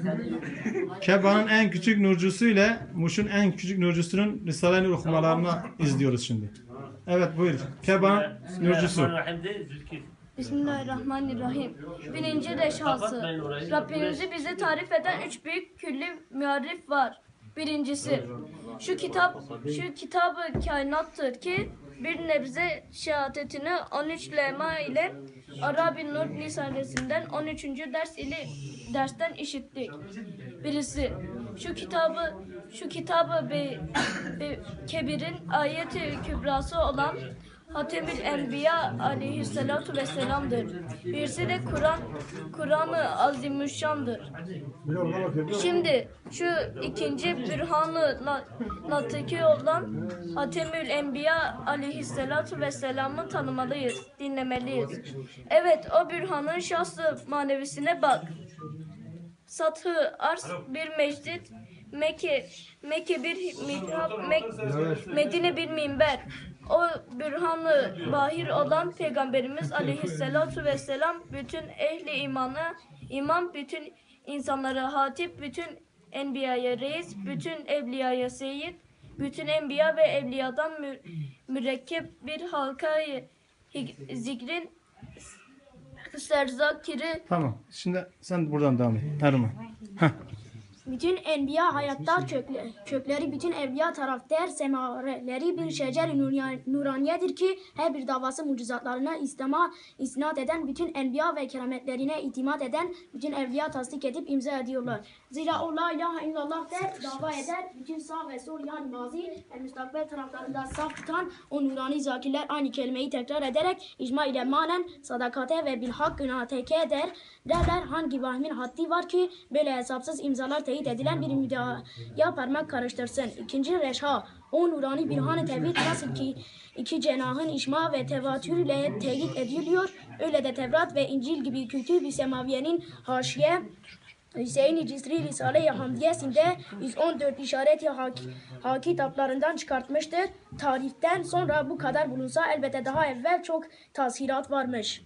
Keba'nın en küçük nurcusu ile Muş'un en küçük nurcusunun Risale-i Nur okumalarını izliyoruz şimdi. Evet buyur. Keba'nın nurcusu. Bismillahirrahmanirrahim. Birinci orayı. Rabbimizi bize tarif eden üç büyük külli muharrif var. Birincisi, şu kitap, şu kitabı kainattır ki bir nebze şehadetini 13 lema ile Arabi Nur lisanesinden 13. ders ile dersten işittik. Birisi, şu kitabı şu kitabı be, be, kebirin ayeti kübrası olan Hatemül Enbiya aleyhissalatu vesselam'dır. Birisi de Kur'an Kur'an-ı Azimüşşan'dır. Şimdi şu ikinci bürhanı natiki olan Hatemül Enbiya aleyhissalatu vesselam'ı tanımalıyız, dinlemeliyiz. Evet o bürhanın şahsı manevisine bak. Satı arz bir meclit, Mekke, Mekke bir mihrap, Mek- Medine bir minber. O bürhanı bahir olan Peygamberimiz aleyhissalatu vesselam bütün ehli imana, imam bütün insanlara hatip, bütün enbiyaya reis, bütün evliyaya seyyid, bütün enbiya ve evliyadan mü- mürekkep bir halkayı hik- zikrin serzakiri Tamam. Şimdi sen buradan devam et. Erman. Heh. Bütün enbiya hayatta kökle, kökleri bütün evliya taraftar semareleri bir şecer nuraniyedir ki her bir davası mucizatlarına İslam'a isnat eden bütün enbiya ve kerametlerine itimat eden bütün evliya tasdik edip imza ediyorlar. Zira o la ilahe illallah der, dava eder, bütün sağ ve sol yani mazi ve müstakbel taraflarında saf tutan o nurani zakirler aynı kelimeyi tekrar ederek icma ile manen sadakate ve bilhak günateke eder. Derler hangi vahmin haddi var ki böyle hesapsız imzalar teyit edilen bir müdahaya parmak karıştırsın. İkinci reşha o nurani bilhan-ı tevhid nasıl ki iki cenahın işma ve tevatür ile teyit ediliyor. Öyle de Tevrat ve İncil gibi kütüb-i semaviyenin haşiye Hüseyin Cisri Risale-i Hamdiyesinde 114 işareti hak, hak kitaplarından çıkartmıştır. Tarihten sonra bu kadar bulunsa elbette daha evvel çok tasirat varmış.